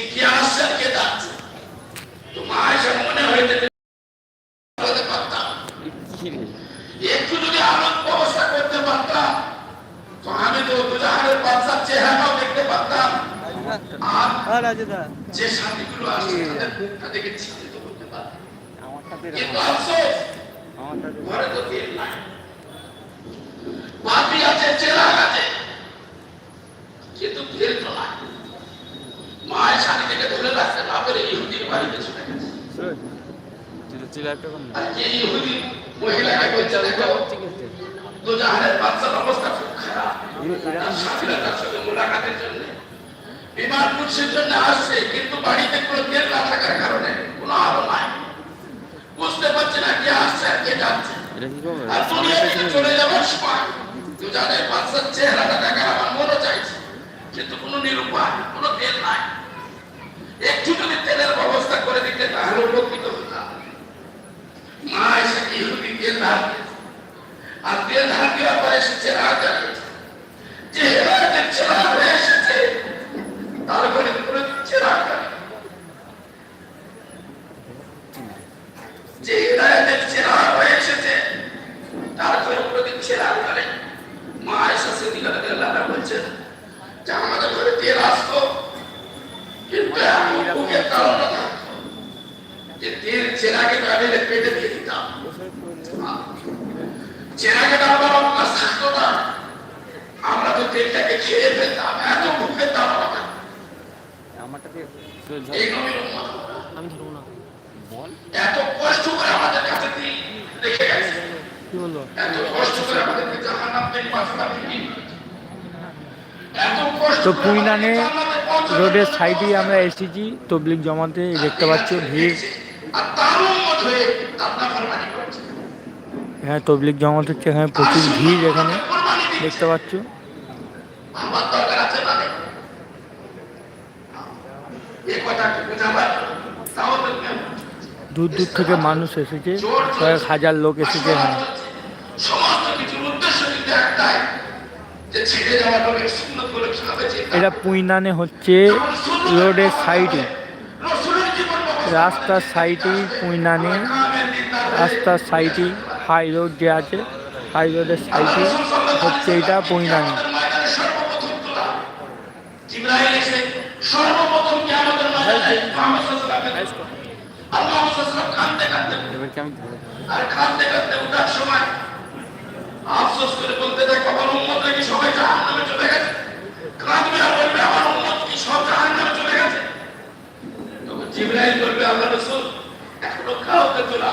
যে কে আসছে যাচ্ছে তো মা মনে হইতে বলতে পারতাম। একটু যদি আলোক ব্যবস্থা করতে পারতাম তো আমি তো দুজাহানের বাচ্চার চেহারাও দেখতে পারতাম। আর আর যে স্বামীগুলো আসছে তাদেরকে চিহ্নিত করতে পারতাম। কিন্তু আফসোস ঘরে তো তেল নাই। বাতি আছে চেরাগ আছে। কিন্তু তেল তো নাই মায়ের শাড়ি থেকে ধরে রাখতে না পেরে ইহুদির বাড়িতে চলে গেছে চিলা চিলা একটা কম না আর যে ইহুদি মহিলাকে বলছে দেখো দুজাহানের বাচ্চার অবস্থা খুব খারাপ তার স্বামীরা তার সঙ্গে জন্য বিমান কুৎসের জন্য আসছে কিন্তু বাড়িতে কোনো তেল না থাকার কারণে কোনো আলো নাই বুঝতে পারছে না কে আসছে আর কে যাচ্ছে আর দুনিয়া থেকে চলে যাওয়ার সময় দুজনের বাচ্চার চেহারাটা দেখার আমার মনে চাইছে কিন্তু কোনো নিরুপায় কোনো তেল নাই। একটু যদি তেলের ব্যবস্থা করে দিতে তাহলে উপকৃত হতাম মা এসে ইহুদি তেল ধার। আর তেল ধার দেওয়ার পরে এসেছে রাজা। যে হেরাতের ছেড়া হয়ে এসেছে তারপরে করে দিচ্ছে রাজা। যে হেদায়তের ছেড়া হয়ে এসেছে তারপরে করে দিচ্ছে রাজা। মা এসে সেদিকে আল্লাহ বলছেন, যে আমাদের ঘরে তেল আসতো, কিন্তু এখন বুকের কারণে থাকতো যে তেল চেরাকে আমি পেটে দিয়ে দিতাম চেরাকে অভ্যাস থাকতো না আমরা তো তেলটাকে খেয়ে ফেলতাম এত। আমি ধরবো না। বল। এত কষ্ট করে আমাদের কাছে রেখে গেছে? বলল? এত কষ্ট করে আমাদেরকে জাহান্নাম থেকে বাঁচাতে দিয়ে এত কষ্ট তো করে কুইনানে আমাদেরকে জান্নাতে পৌঁছাতে রোডের সাইডে আমরা এসেছি তবলিক জমাতে দেখতে পাচ্ছ ভিড়। আর তার হয়ে তার করছে হ্যাঁ তবলিক জমাত হচ্ছে এখানে প্রচুর ভিড় এখানে, দেখতে পাচ্ছ। দূর দূর থেকে মানুষ এসেছে, কয়েক হাজার লোক এসেছে এখানে সমস্ত কিছুর উদ্দেশ্য কিন্তু একটাই যে ছেড়ে যাওয়া লোকের সুন্নতগুলো কীভাবে যেতে এটা পুইনানে হচ্ছে রোডের সাইডে, রাস্তার সাইডে পুইনানে, রাস্তার সাইডে হাই রোড যে আছে হাই রোডের সাইডে হচ্ছে এটা আফসোস করে বলতে আমার নাকি সবাই জাহান নামে চলে গেছে। কাঁদবে আর বলবে আমার কি সব জাহান নামে চলে গেছে? তখন বলবে আল্লাহ রসুল এখনও কাউকে তোলা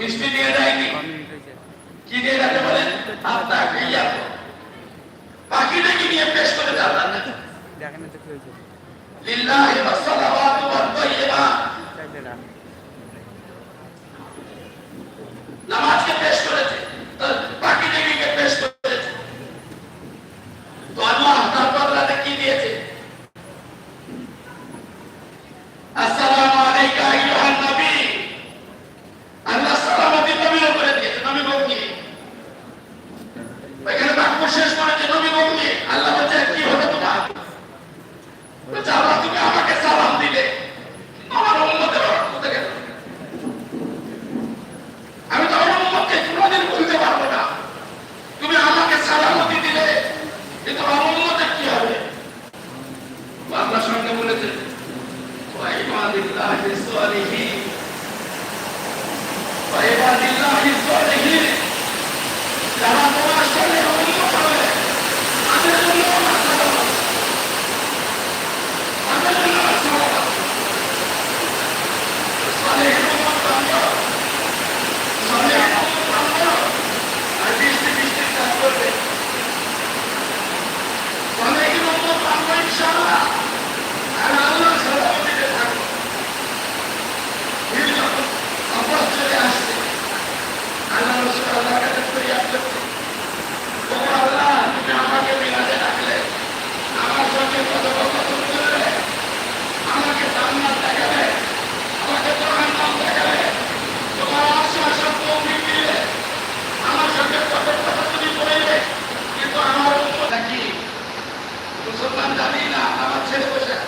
মিষ্টি নিয়ে যায়নি কি নিয়ে যাবে বলেন? আপনার ইয়া বাকিটা কি নিয়ে পেশ করে হয়েছে? লিল্লাহি ওয়াস সালাওয়াতু ওয়াত তাইয়্যিবাত। জানি না তারা ছেড়ে বসে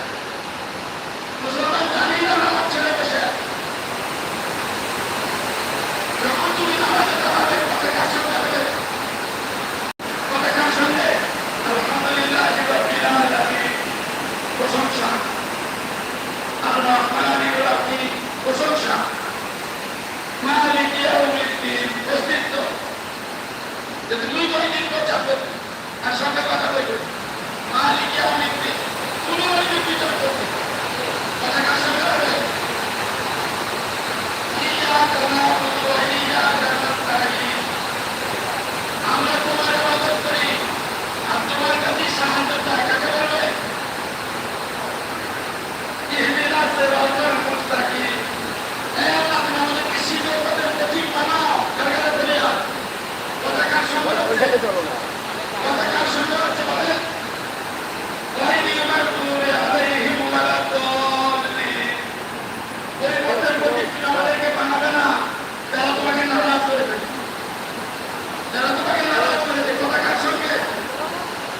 যারা তোমাকে নারাজ করেছে কথা কার সঙ্গে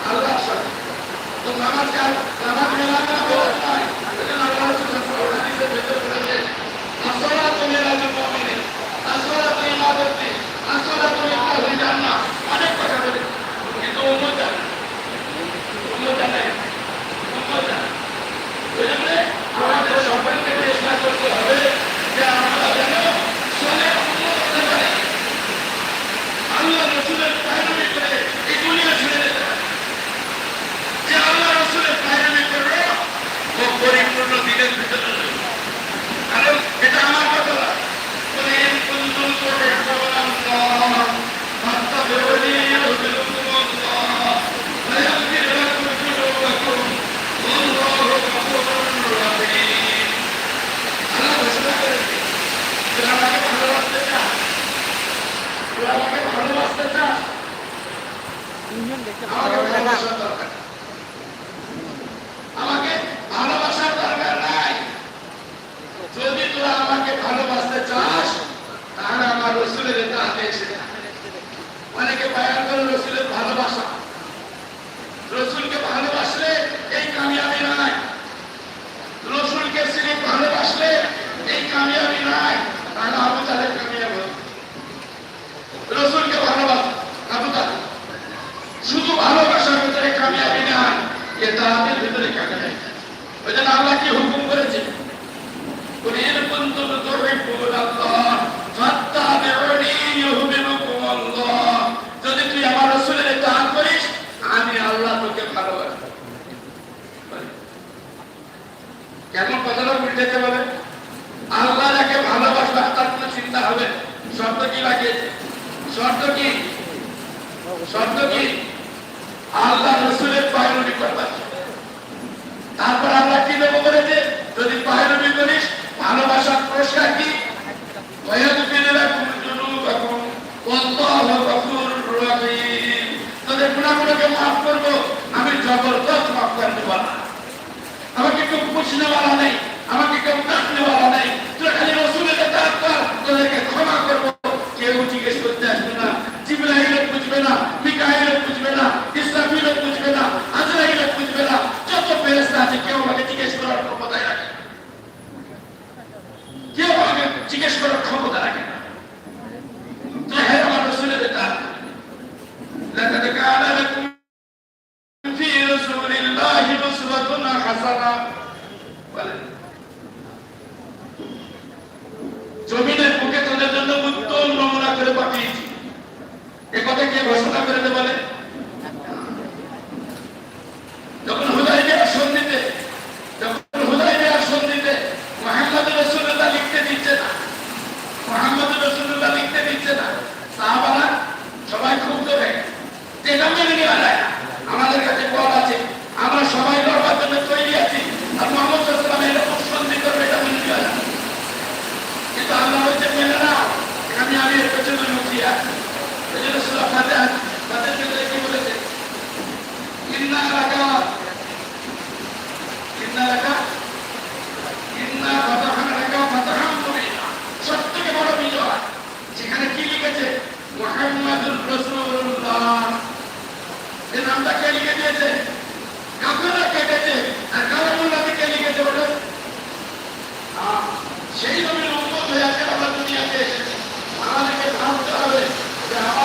আল্লাহর সঙ্গে তো নামাজ কাজ নামাজ মেলার নয় আল্লাহ হাদিসের ভেতর করেছে আসলা তুমি রাজুল তুমি যদি তোরা আমাকে ভালোবাসতে চাস তাহলে আমার রসুলের এটা অনেকে রসুলের ভালোবাসা। রসুলকে ভালো যেতে হবে আল্লাহ যাকে ভালোবাসবে, তার কোনো চিন্তা হবে। শর্ত কি লাগে শর্ত কি? শর্ত কি? আল্লাহ রসুলের পায়রবি করবার তারপর আল্লাহ কি দেবো বলেছে যদি পায়রবি করিস ভালোবাসার পুরস্কার কি? আমি জবরদস্ত মাফ করে দেবো না। আমাকে একটু খুশি নেওয়া নেই। বাধা জিজ্ঞেস না জিবরাইল বুঝবে না বুঝবে না ইসরাফিল বুঝবে না না যত ফেরেস্তা আছে কেউ আমাকে জিজ্ঞেস করার ক্ষমতায় রাখে কেউ আমাকে জিজ্ঞেস করার ক্ষমতা রাখে? के घोषणा करने